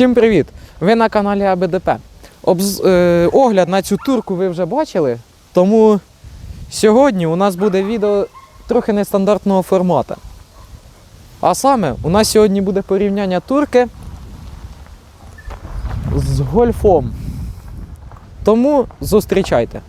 Всім привіт! Ви на каналі АБДП. Обз... Е, огляд на цю турку ви вже бачили, тому сьогодні у нас буде відео трохи нестандартного формату. А саме, у нас сьогодні буде порівняння турки з гольфом. Тому зустрічайте.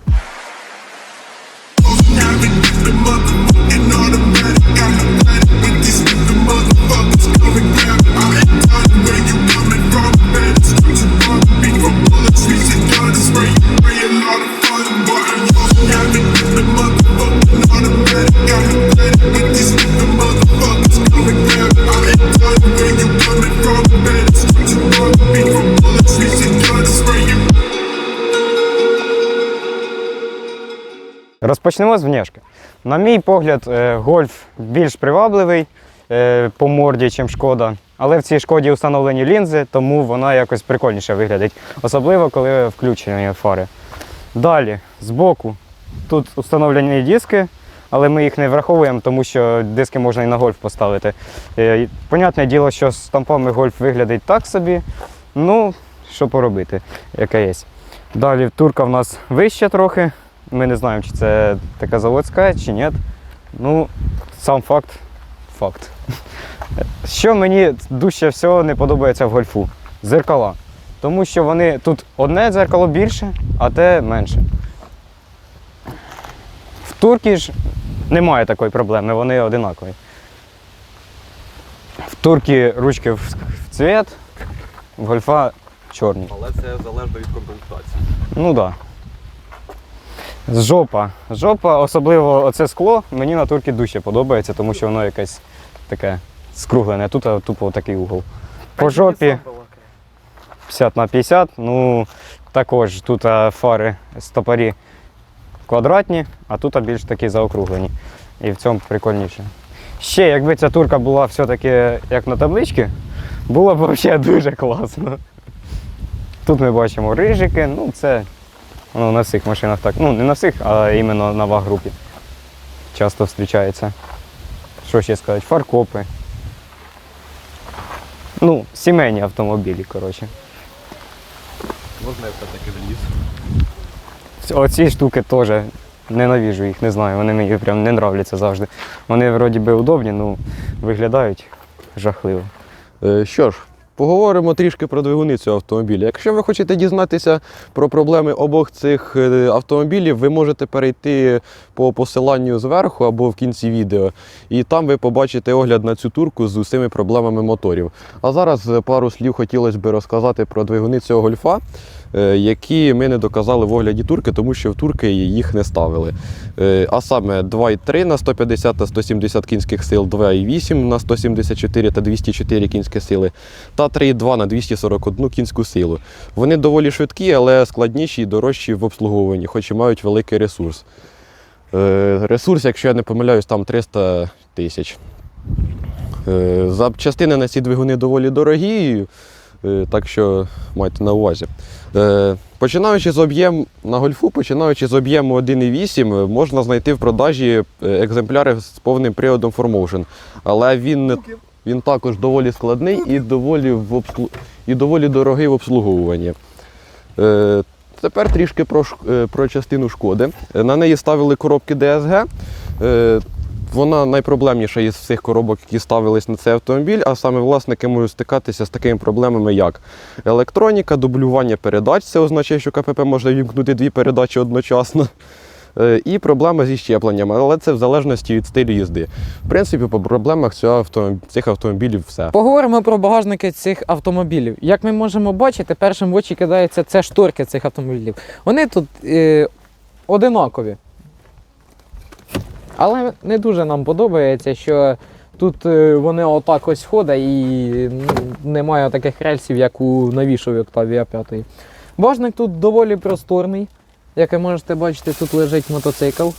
Розпочнемо з внешки. На мій погляд, е, гольф більш привабливий е, по морді, ніж шкода. Але в цій шкоді встановлені лінзи, тому вона якось прикольніше виглядить. Особливо, коли включені фари. Далі, збоку, тут встановлені диски, але ми їх не враховуємо, тому що диски можна і на гольф поставити. Е, Понятне діло, що з тампами гольф виглядить так собі. Ну, що поробити, яке є. Далі турка в нас вища трохи. Ми не знаємо, чи це така заводська, чи ні. Ну, сам факт факт. Що мені дужче всього не подобається в гольфу? Зеркала. Тому що вони тут одне дзеркало більше, а те менше. В турки ж немає такої проблеми, вони одинакові. В турки ручки в в цвіт, в гольфа чорні. Але це залежно від комплектації. Ну так. Да. Жопа. Жопа, особливо оце скло, мені на турці дужче подобається, тому що воно якесь таке скруглене. Тут а, тупо такий угол. По жопі 50 на 50. Ну, також тут фари стопорі квадратні, а тут більш такі заокруглені. І в цьому прикольніше. Ще, якби ця турка була все-таки як на табличці, було б взагалі дуже класно. Тут ми бачимо рижики, ну це ну, на всіх машинах так. Ну, не на всіх, а іменно на ваг-групі. Часто зустрічається. Що ще сказати? Фаркопи. Ну, сімейні автомобілі, коротше. Можна я все-таки вліз. Оці штуки теж ненавіжу їх, не знаю. Вони мені прям не нравляться завжди. Вони вроді би удобні, ну виглядають жахливо. Е, Що ж, поговоримо трішки про двигуни цього автомобіля. Якщо ви хочете дізнатися про проблеми обох цих е, автомобілів, ви можете перейти по посиланню зверху або в кінці відео, і там ви побачите огляд на цю турку з усіми проблемами моторів. А зараз е, пару слів хотілося б розказати про двигуни цього гольфа. Е, Які ми не доказали в огляді турки, тому що в турки їх не ставили. Е, А саме 2,3 на 150 та 170 кінських сил, 2,8 на 174 та 204 кінські сили, та 3,2 на 241 кінську силу. Вони доволі швидкі, але складніші і дорожчі в обслуговуванні, хоч і мають великий ресурс. Е, Ресурс, якщо я не помиляюсь, там 300 тисяч. Запчастини на ці двигуни доволі дорогі, так що майте на увазі. Е, Починаючи з об'єм на гольфу, починаючи з об'єму 1,8, можна знайти в продажі е, екземпляри з повним приводом 4Motion. Але він, він також доволі складний і доволі, в обслу... і доволі дорогий в обслуговуванні. Е, Тепер трішки про, ш- е, про частину шкоди. Е, На неї ставили коробки DSG. Вона найпроблемніша із всіх коробок, які ставились на цей автомобіль, а саме власники можуть стикатися з такими проблемами, як електроніка, дублювання передач. Це означає, що КПП може вімкнути дві передачі одночасно. Е, І проблема зі щепленням, але це в залежності від стилю їзди. В принципі, по проблемах цих автомобілів все. Поговоримо про багажники цих автомобілів. Як ми можемо бачити, першим в очі кидається це шторки цих автомобілів. Вони тут е, одинакові. Але не дуже нам подобається, що тут е, вони отак ось ходять і ну, немає таких рельсів, як у новішої Octavia 5. Багажник тут доволі просторний. Як ви можете бачити, тут лежить мотоцикл.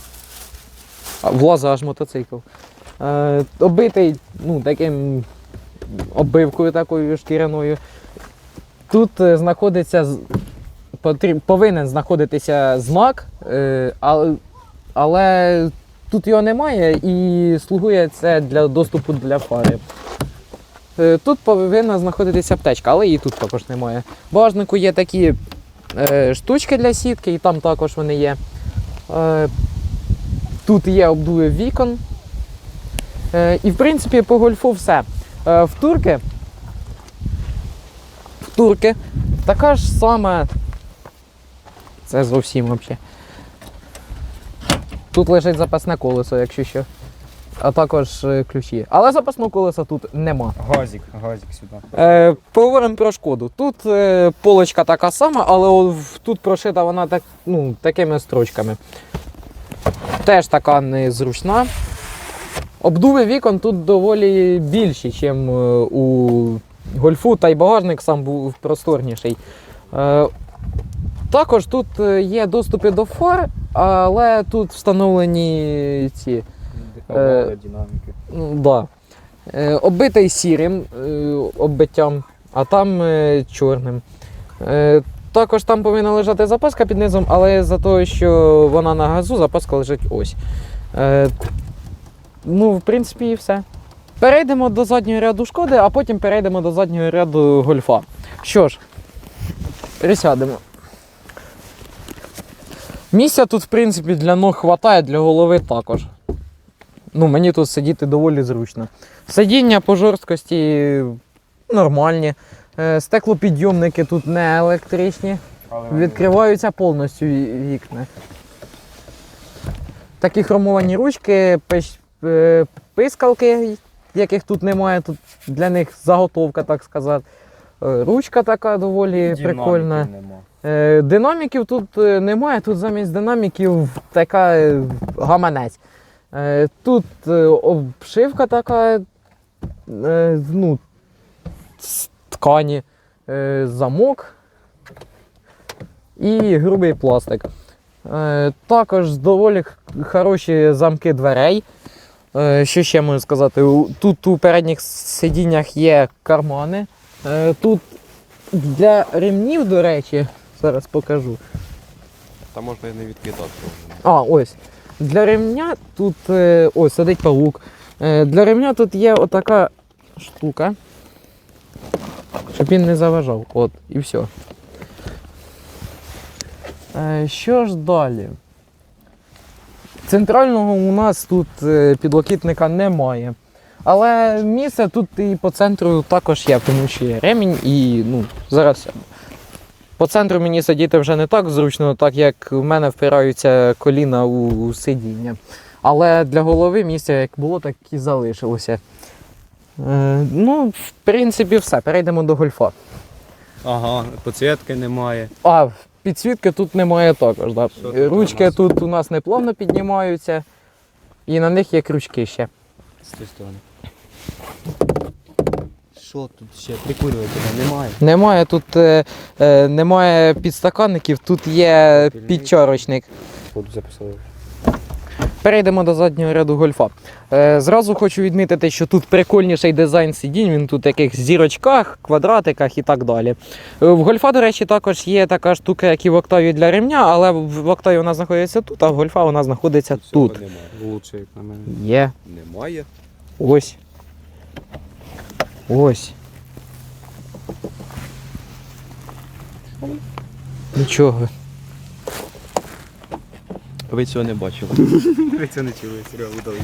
А, Влаза аж мотоцикл. Е, оббитий ну, таким оббивкою такою шкіряною. Тут е, знаходиться повинен знаходитися знак, е, але тут його немає і слугує це для доступу для фари. Е, Тут повинна знаходитися аптечка, але її тут також немає. В багажнику є такі е, штучки для сітки, і там також вони є. Е, тут є обдуви вікон. Е, і в принципі по гольфу все. Е, в турки. В турки така ж сама. Це зовсім взагалі. Тут лежить запасне колесо, якщо що. А також е, ключі. Але запасного колеса тут нема. Газик, газик сюди. Е, поговоримо про шкоду. Тут е, полочка така сама, але о, в- тут прошита вона так, ну, такими строчками. Теж така незручна. Обдуви вікон тут доволі більші, ніж у гольфу, та й багажник сам був просторніший. Е, також тут е, є доступи до фар, але тут встановлені ці динаміки. Ну, да. Е, оббитий сірим е, оббиттям, а там е, чорним. Е, також там повинна лежати запаска під низом, але за те, що вона на газу, запаска лежить ось. Е, ну, в принципі, і все. Перейдемо до заднього ряду шкоди, а потім перейдемо до заднього ряду гольфа. Що ж, присядемо. Місця тут, в принципі, для ног хватає, для голови також. Ну, мені тут сидіти доволі зручно. Сидіння по жорсткості нормальні. Е, Стеклопідйомники тут не електричні. Відкриваються повністю вікна. Такі хромовані ручки, е, пискалки, яких тут немає, тут для них заготовка, так сказати. Е, Ручка така доволі прикольна. Е, Динаміків тут е, немає, тут замість динаміків така е, гаманець. Е, Тут е, обшивка така, е, ну, ткані, е, замок і грубий пластик. Е, Також доволі хороші замки дверей. Е, Що ще можу сказати? Тут у передніх сидіннях є кармани. Е, Тут для ремнів, до речі, зараз покажу. Та можна і не відкидати. А, ось. Для ремня тут е, ось сидить павук. Е, Для ремня тут є отака штука. Щоб він не заважав. От, і все. Що ж далі? Центрального у нас тут е, підлокітника немає. Але місце тут і по центру також є, тому що є ремінь і ну, зараз по центру мені сидіти вже не так зручно, так як в мене впираються коліна у, сидіння. Але для голови місця як було, так і залишилося. Е, ну, в принципі, все. Перейдемо до гольфа. Ага, підсвітки немає. А, підсвітки тут немає також. Да. Що тут Ручки у нас? тут у нас не плавно піднімаються, і на них є крючки ще. З цієї сторони. Що тут ще? Прикурювателя немає. Немає тут е, е, немає підстаканників, тут є підчарочник. Буду записувати. Перейдемо до заднього ряду гольфа. Е, зразу хочу відмітити, що тут прикольніший дизайн сидінь, він тут в таких зірочках, квадратиках і так далі. Е, в гольфа, до речі, також є така штука, як і в Октаві для ремня, але в в Октаві вона знаходиться тут, а в гольфа вона знаходиться тут. немає. Лучше, як на мене. Є. Немає. Ось. Ось. Нічого. Ви цього не бачили. Ви це не чули, серіал удали.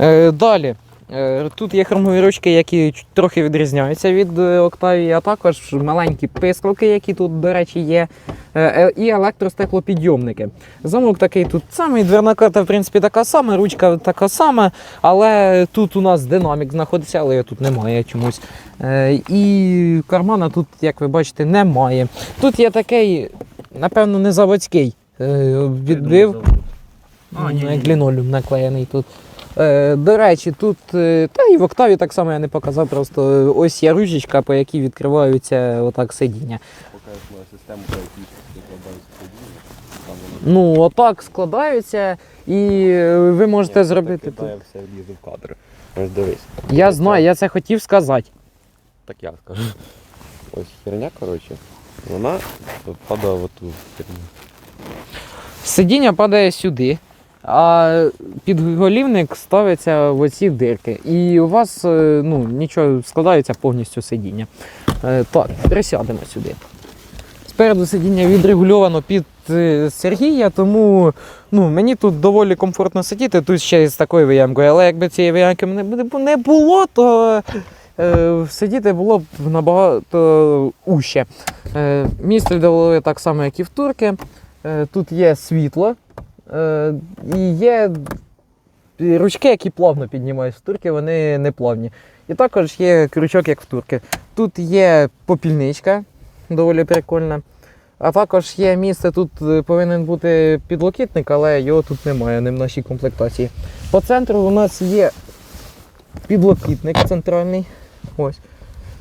Е, далі. Е, Тут є хромові ручки, які трохи відрізняються від е, Octavia, а також маленькі пискалки, які тут, до речі, є, і електростеклопідйомники. Замок такий тут самий, дверна карта, в принципі, така сама, ручка така сама, але тут у нас динамік знаходиться, але його тут немає чомусь. Е, І кармана тут, як ви бачите, немає. Тут є такий, напевно, не заводський. е, Відбив. Ні. лінолеум наклеєний тут. Е, до речі, тут, е, та і в Октаві так само я не показав, просто е, ось є ручечка, по якій відкриваються отак сидіння. Систему, Ну, отак складаються, і е, ви можете зробити тут. Кидає все лізе в кадр. Ось дивись. Я знаю, я це хотів сказати. Так я скажу. Ось херня, коротше. Вона падає в оту херню. Сидіння падає сюди. А підголівник ставиться в оці дирки. І у вас е, ну, нічого складається повністю сидіння. Е, Так, присядемо сюди. Спереду сидіння відрегульовано під е, Сергія, тому ну, мені тут доволі комфортно сидіти. Тут ще з такою виямкою. Але якби цієї виямки не, було, то е, сидіти було б набагато уще. Е, місце доволі так само, як і в турки. Е, тут є світло. Е, і є ручки, які плавно піднімають в турки, вони не плавні. І також є крючок, як в турки. Тут є попільничка, доволі прикольна. А також є місце, тут е, повинен бути підлокітник, але його тут немає, не в нашій комплектації. По центру у нас є підлокітник центральний. Ось.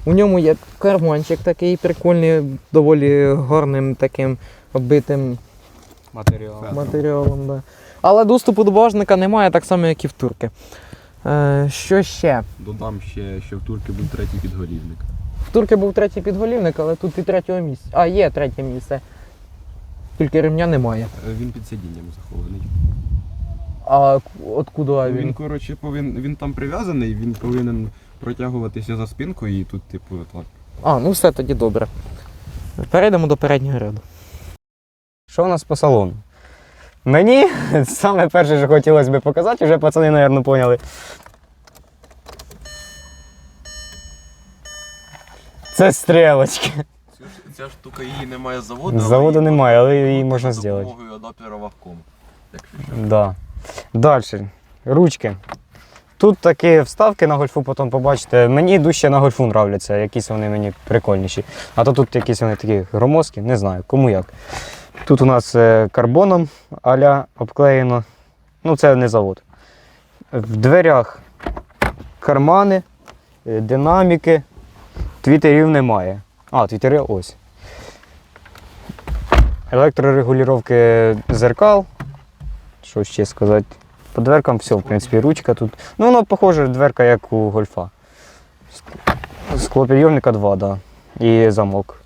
У ньому є карманчик такий прикольний, доволі гарним таким оббитим Матеріал. матеріалом. Да. Але доступу до багажника немає, так само, як і в турки. Е, що ще? Додам ще, що в турки був третій підголівник. В турки був третій підголівник, але тут і третього місця. А, є третє місце. Тільки ремня немає. Е, Він під сидінням захований. А откуда Він, він? коротше, повин, він там прив'язаний, він повинен протягуватися за спинкою і тут, типу, так. А, ну все тоді добре. Перейдемо до переднього ряду. Що у нас по салону? Мені саме перше, що хотілося б показати, вже пацани, мабуть, поняли. Це стрілочки. Ця, ця штука її немає з заводу. Заводу немає, але її можна За зробити. допомогою адаптера вакуум. Якщо що. Да. Далі. Ручки. Тут такі вставки на гольфу, потім побачите. Мені дужче на гольфу нравляться, якісь вони мені прикольніші. А то тут якісь вони такі громоздкі, не знаю, кому як. Тут у нас е, карбоном аля обклеєно. Ну, це не завод. В дверях кармани, е, динаміки. Твітерів немає. А, твітери ось. Електрорегулювання зеркал. Що ще сказати? По дверкам все, в принципі, ручка тут. Ну, воно похоже, дверка, як у гольфа. Ск- Склопідйомника 2, да. І замок.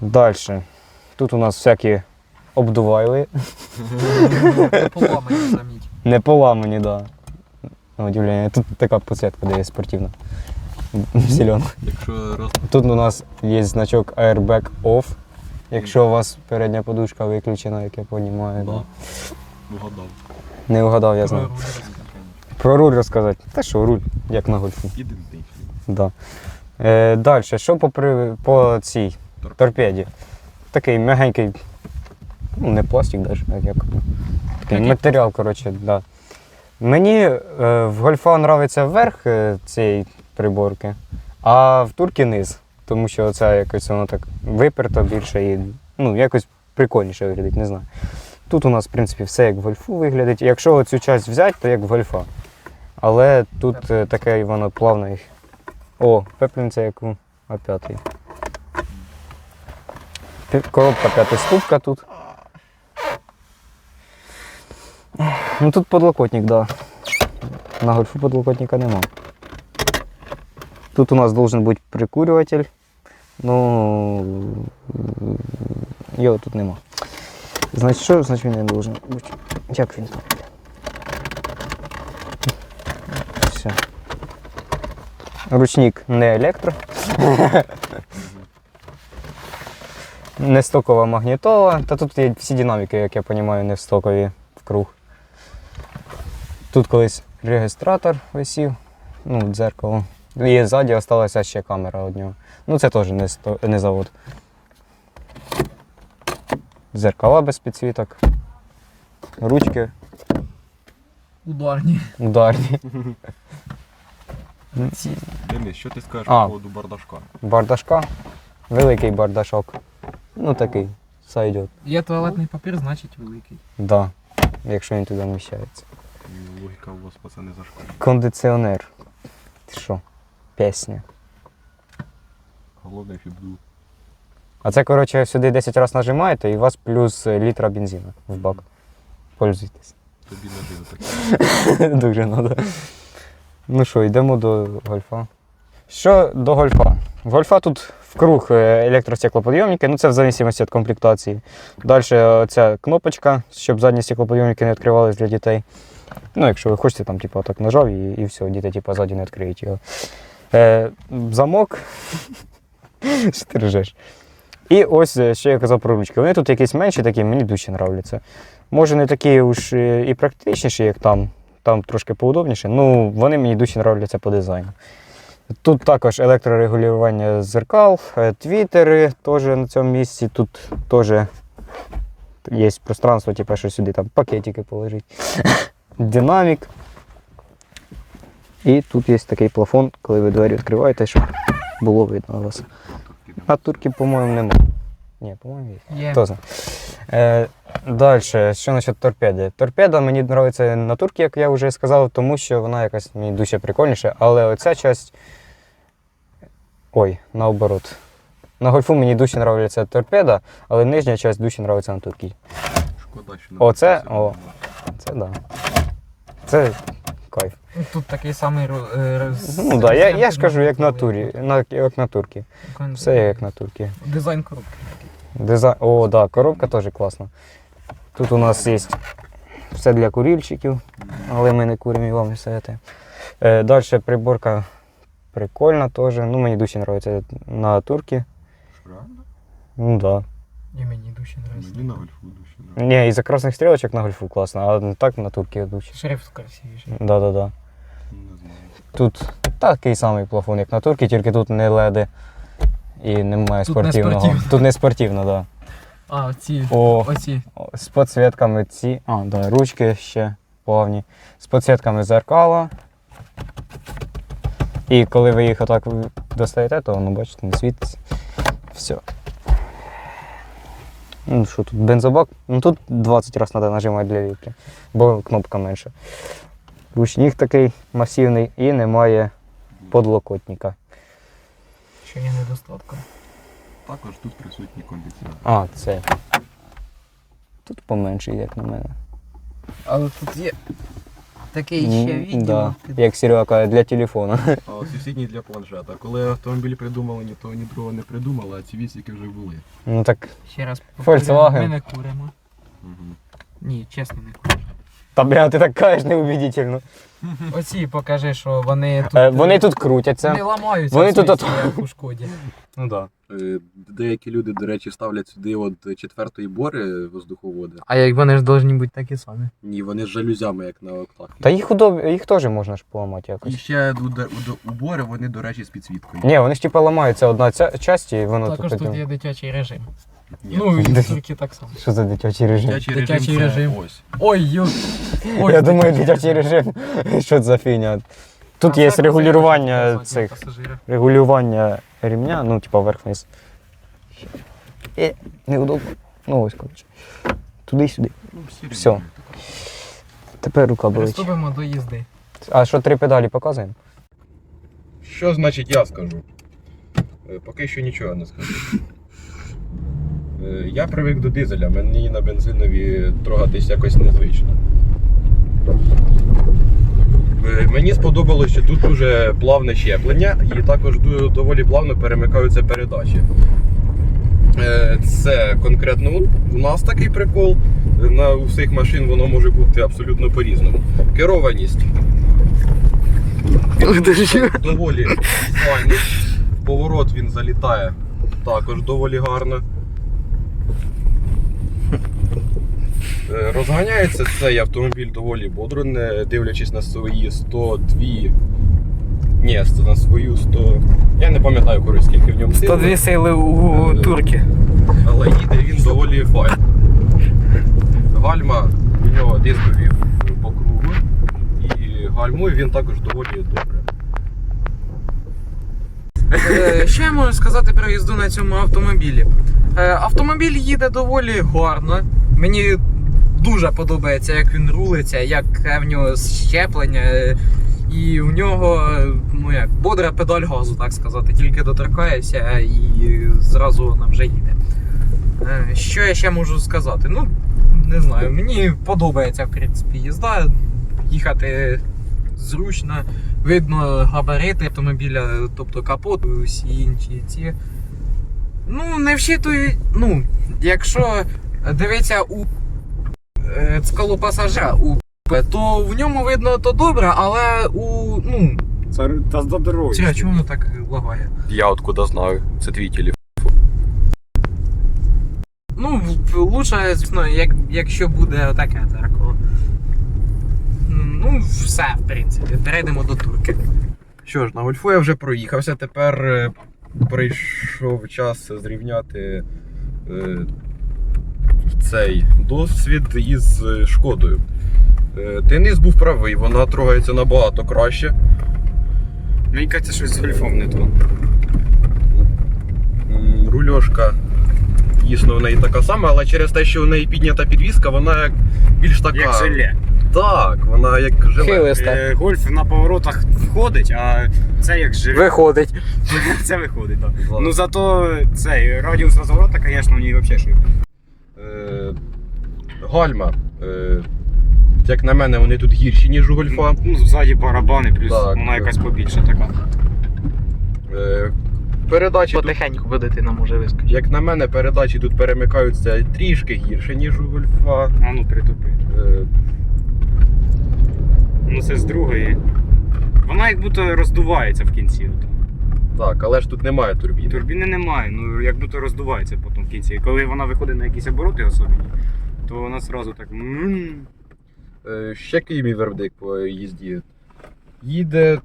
Далі. Тут у нас всякі обдувайли. Поламані, заміть. Не поламані, да. Тут така підсвітка де є спортивна. Якщо роз... Тут у нас є значок Airbag Off. Якщо у вас передня подушка виключена, як я розумію. Да. Да. Вгадав. Не вгадав, я знаю. Про руль розказати. Та що, руль, як на. Ідентичний. Да. Е, Далі, що по, при... по цій Торпеді. торпеді? Такий м'ягенький, ну не пластик навіть, як, ну, такий матеріал, коротше, да. Мені е, в гольфа подобається верх е, цієї приборки, а в турки низ. Тому що це якось воно так виперто більше і ну, якось прикольніше виглядить, не знаю. Тут у нас, в принципі, все як в гольфу виглядить. Якщо цю часть взяти, то як в гольфа. Але тут е, таке воно плавне. О, пепельниця як у А5. Пі- Коробка п'ятиступка тут. Ну тут подлокотник, да. На гольфу подлокотника нема. Тут у нас должен бути прикурюватель. Ну його тут нема. Значить, що значить він не должен бути? Як він там? Все. Ручник не електро. Не стокова магнітола. Та тут є всі динаміки, як я розумію, не стокові в круг. Тут колись реєстратор висів, ну, дзеркало. І ззаді залишилася ще камера од нього. Ну це теж не, сто... не завод. Зеркала без підсвіток. Ручки Ударні. ударні. Денис, що ти скажеш А. по поводу бардашка? Бардашка. Великий бардашок. Ну такий. Сойдет. Є туалетний папір, значить великий. Да. Якщо він туди вміщається. Ну, Логіка у вас, пацани, зашкалює. Кондиціонер. Ти що? Пісня. Головне фібду. А це, коротше, сюди 10 разів нажимаєте і у вас плюс е, літра бензину в бак. Пользуйтесь. Тобі наживо так. Дуже треба. Ну що, йдемо до гольфа. Що до гольфа? Гольфа тут вкруг е, електростеклоподйомники, ну це в залежності від комплектації. Далі ця кнопочка, щоб задні стеклоподйомники не відкривались для дітей. Ну, якщо ви хочете, там, типу, так нажав і, і все, діти типу, ззаді не відкриють його. Е, замок. Що ти ржеш? І ось е, ще я казав про ручки. Вони тут якісь менші, такі, мені дуже нравляться. Може, не такі уж е, і практичніші, як там, там трошки поудобніше, ну вони мені дуже нравляться по дизайну. Тут також електрорегулювання зеркал, е, твітери теж на цьому місці. Тут теж є пространство, типу, що сюди там пакетики положити. Динамік. І тут є такий плафон, коли ви двері відкриваєте, щоб було видно вас. А турки, по-моєму, немає. Ні, по-моєму, є. Хто знає. Е, Далі, що насчет торпеди? Торпеда мені подобається на турці, як я вже сказав, тому що вона якась мені дуже прикольніша, але оця часть. Ой, наоборот. На гольфу мені дуже подобається торпеда, але нижня часть дуже подобається на турці. Шкода, що не Оце- о. Це да. Це кайф. Тут такий самий ро- е, роз- Ну так, да, я, я ж кажу, як на турі, на, як на турці. Все як на турці. Дизайн коробки. Дизайн... О, да, коробка теж класна. Тут у нас є все для курильщиків, але ми не куримо і вам не советуємо. Е, Далі приборка прикольна теж. Ну, мені дуже подобається на турці. Реально? Ну да. І мені дуже подобається. Мені на гольфу дуже нравиться. Ні, із-за красних стрілочок на гольфу класно, а так на турці дуже. Шрифт красивіший. Да-да-да. Не знаю. Тут такий самий плафон, як на турці, тільки тут не леди і немає Тут не спортивного. спортивно. Тут не спортивно, так. А, оці. О, Оці. З підсвітками ці. А, да, ручки ще плавні. З підсвітками зеркала. І коли ви їх отак достаєте, то воно, бачите, не світиться. Все. Ну що тут бензобак? Ну тут 20 разів треба нажимати для літри, бо кнопка менша. Ручник такий масивний і немає подлокотника. Ще є недостатка. Також тут присутній кондиціонер. А, це. Тут поменше, як на мене. Але тут є такий ще відділ. да. Як Серега каже, для телефона. А сусідній для планшета. Коли автомобіль придумали, ні того, ні другого не придумали, а ці вісіки вже були. Ну так. Ще раз Volkswagen. Ми не куримо. Угу. Ні, чесно, не куримо. Та бля, ти так кажеш неубедительно. Оці покажи, що вони тут. Е, вони тут крутяться. не ламаються. вони в тут смислі, от- як у шкоді. Ну да. Е, Деякі люди, до речі, ставлять сюди от четвертої бори воздуховоди. А як вони ж повинні бути такі самі. Ні, вони з жалюзями, як на октах. Та їх удоб... їх теж можна ж поламати І якось. ще у- у- убори, вони, до речі, з підсвіткою. Ні, вони ж типа ламаються одна ця часть і воно Також тут. тут є дитячий режим. Ні. Ну і тільки так само. Що за дитячий режим? Дитячий, Дитячий режим, це режим. ось. Ой, ю. Ой, Я думаю, дитячий режим. Що це за фігня? Тут А є це регулювання заднього цих. пасажира. Регулювання ремня, ну, типа вверх-вниз. І неудобно. Ну ось, коротше. Туди-сюди. Ну, всі Всьо. Тепер рука болить. Приступимо до їзди. А що три педалі показуємо? Що значить я скажу? Е, Поки що нічого не скажу. Е, Я привик до дизеля, мені на бензинові трогатись якось незвично. Е, Мені сподобалось, що тут дуже плавне щеплення і також доволі плавно перемикаються передачі. Е, Це конкретно у нас такий прикол. На у всіх машин воно може бути абсолютно по-різному. Керованість. доволі файний. Поворот він залітає також доволі гарно. Розганяється цей автомобіль доволі бодро, не дивлячись на свої 102. Ні, на свою 100. Я не пам'ятаю коротше, скільки в ньому сил. сили у турки. Але їде він доволі файн. Гальма у нього дискові по кругу. І гальмує він також доволі добре. Е, Що я можу сказати про їзду на цьому автомобілі? Е, Автомобіль їде доволі гарно. Мені дуже подобається, як він рулиться, як в нього щеплення. е, І в нього е, ну як, бодра педаль газу, так сказати. Тільки доторкаєшся і зразу вона вже їде. Е, Що я ще можу сказати? Ну, не знаю, мені подобається в принципі їзда. Їхати зручно, видно габарити автомобіля, тобто капот, усі інші ці. Ну, не вщитують, ну, якщо дивиться у е, скалу пасажира, у то в ньому видно то добре, але у. ну. Це та за дорогою. Чекай, чому воно так лагає? Я откуда знаю, це твій телефон. Ну, лучше, звісно, як, якщо буде таке дзеркало. Ну, все, в принципі. Перейдемо до турки. Що ж, на гольфу я вже проїхався. Тепер е, прийшов час зрівняти е, цей досвід із е, шкодою. Е, Денис був правий, вона трогається набагато краще. Мені кажеться, щось з гольфом не то. Рульошка дійсно в неї така сама, але через те, що в неї піднята підвіска, вона як більш така. Як желе. Так, вона як желе. Е, Гольф на поворотах входить, а це як желе. Виходить. Це виходить, так. Ну зато цей радіус розворота, звісно, в ній взагалі. Е, Гальма. Е, Як на мене, вони тут гірші, ніж у гольфа. Ну, ззаді барабани, плюс Так. вона якась побільша така. Е, Передачі Потихеньку бо дитина може вискочити. як на мене, передачі тут перемикаються трішки гірше, ніж у гольфа. А ну притупи. Е, Ну це з другої. Вона як будто роздувається в кінці. Ото. Так, але ж тут немає турбіни. Турбіни немає, ну як будто роздувається потім в кінці. І коли вона виходить на якісь обороти особливі, то вона сразу так. м Е, Ще який мій вердикт по їзді. Їде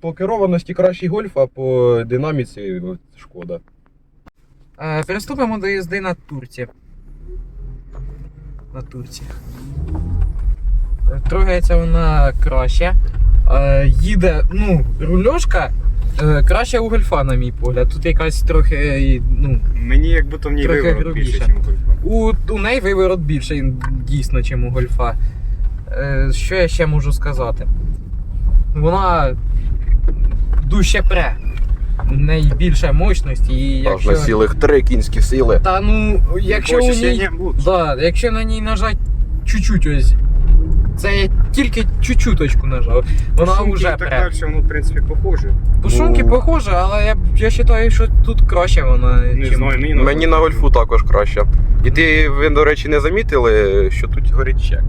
по керованості кращий гольф, а по динаміці от, шкода. Е, Приступимо до їзди на турці. На турці. Е, Трогається вона краще. Е, Їде, ну, рульошка е, краще у гольфа, на мій погляд. Тут якась трохи, ну, Мені як будто в ній Трохи виворот більше, грубіше. ніж у гольфа. У, у неї виворот більший, дійсно, ніж у гольфа. Е, що я ще можу сказати? Вона дужче пре. В неї більше мощності, і Аж якщо. на цілих три кінські сили. Та ну, якщо у ній. лучше. Да, якщо на ній нажать чуть-чуть ось. Це я тільки чуть-чуточку нажав. Вона Шумки вже і так пре. далі, воно в принципі похоже. По шумки Ну. похоже, але я, я вважаю, що тут краще вона. Не чим- знаю, мені Мені на гольфу також краще. І ти, ви, до речі, не замітили, що тут горить чек.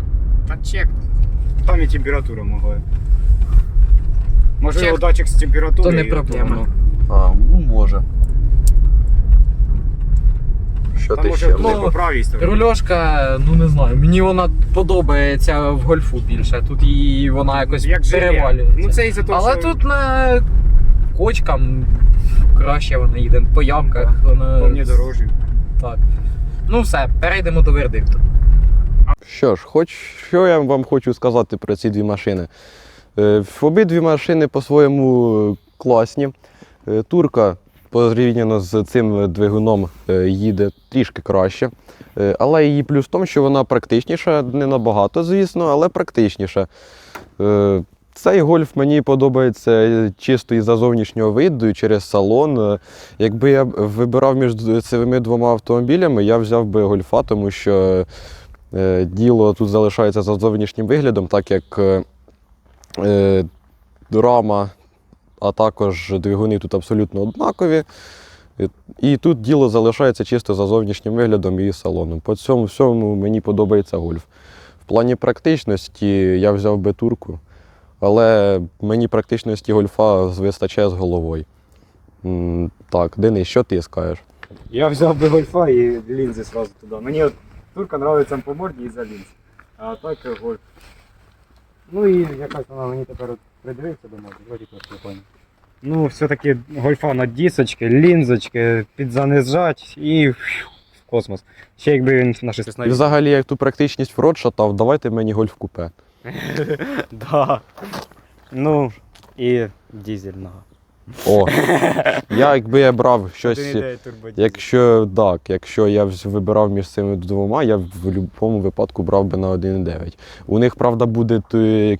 Та чек. Там і температура могла. Можливо, Чек. датчик з температури. То не проблема. А, ну може. Що Та ти може ще? Ну, по правій стороні. Рульошка, ну не знаю, мені вона подобається в гольфу більше. Тут її вона якось Як перевалюється. Ну це із-за того, Але що тут на кочкам краще вона їде, по ямках вона. повні дорожі. Так. Ну все, перейдемо до вердикту. Що ж, хоч що я вам хочу сказати про ці дві машини. Е, Обидві машини по-своєму класні. Е, Турка порівняно з цим двигуном е, їде трішки краще. Е, Але її плюс в тому, що вона практичніша, не набагато, звісно, але практичніша. Е, Цей гольф мені подобається чисто із-за зовнішнього виду і через салон. Якби я вибирав між цими двома автомобілями, я взяв би гольфа, тому що діло тут залишається за зовнішнім виглядом, так як рама, а також двигуни тут абсолютно однакові. І- тут діло залишається чисто за зовнішнім виглядом і салоном. По цьому всьому мені подобається гольф. В плані практичності я взяв би турку, але мені практичності гольфа вистачає з головою. Так, Денис, що ти скажеш? Я взяв би гольфа і лінзи сразу туди. Мені от турка подобається по морді і за лінз. А так гольф. Ну і якась вона мені тепер от придивився до морді, вроді теж прикольно. Ну, все-таки гольфа на дісочки, лінзочки, підзанижать і фью, в космос. Ще якби він на 16 І взагалі, як ту практичність в рот шатав, давайте мені гольф купе. Да. Ну, і дізельного. О, я якби я брав щось. Якщо так, якщо я вибирав між цими двома, я в будь-якому випадку брав би на 1,9. У них, правда, буде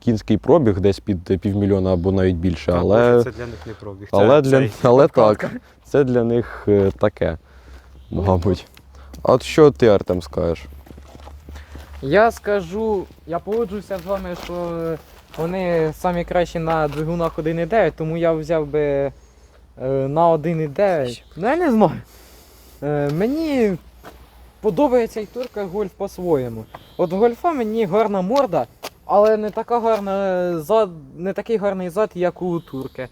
кінський пробіг десь під півмільйона або навіть більше, але, Це для них не пробіг. але, Це- для, але так, це для них е, таке, мабуть. А от що ти, Артем, скажеш? Я скажу, я погоджуся з вами, що Вони самі кращі на двигунах 1.9, тому я взяв би е, на 1.9. Ну я не знаю. Е, мені подобається і турка гольф по-своєму. От гольфа мені гарна морда, але не така гарна зад, не такий гарний зад, як у турки.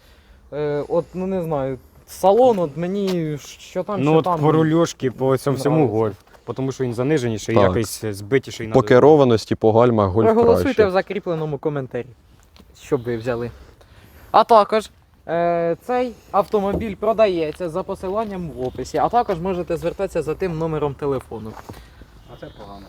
Е, от, ну не знаю, салон, от мені що там, Ну що от там. по рулюшки, по цьому всьому нравиться. гольф. Тому що він заниженіший, Так. якийсь збитіший По керованості, по гальмах гольф Проголосуйте краще. в закріпленому коментарі, щоб ви взяли. А також е, цей автомобіль продається за посиланням в описі, а також можете звертатися за тим номером телефону. А це погано.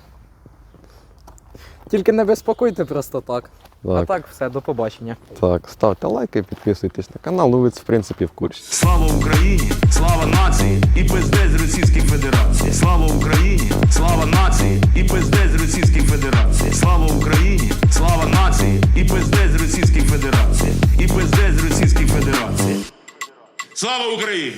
Тільки не безпокойте просто так. А Так, так, все, до побачення. так, ставте лайки, підписуйтесь на канал, ну ви в принципі в курсі. Слава Україні, слава нації і пиздець Російській Федерації. Слава Україні, слава нації і пиздець Російській Федерації. Слава Україні, слава нації і пиздець Російській Федерації. І пиздець Російській Федерації. Слава Україні!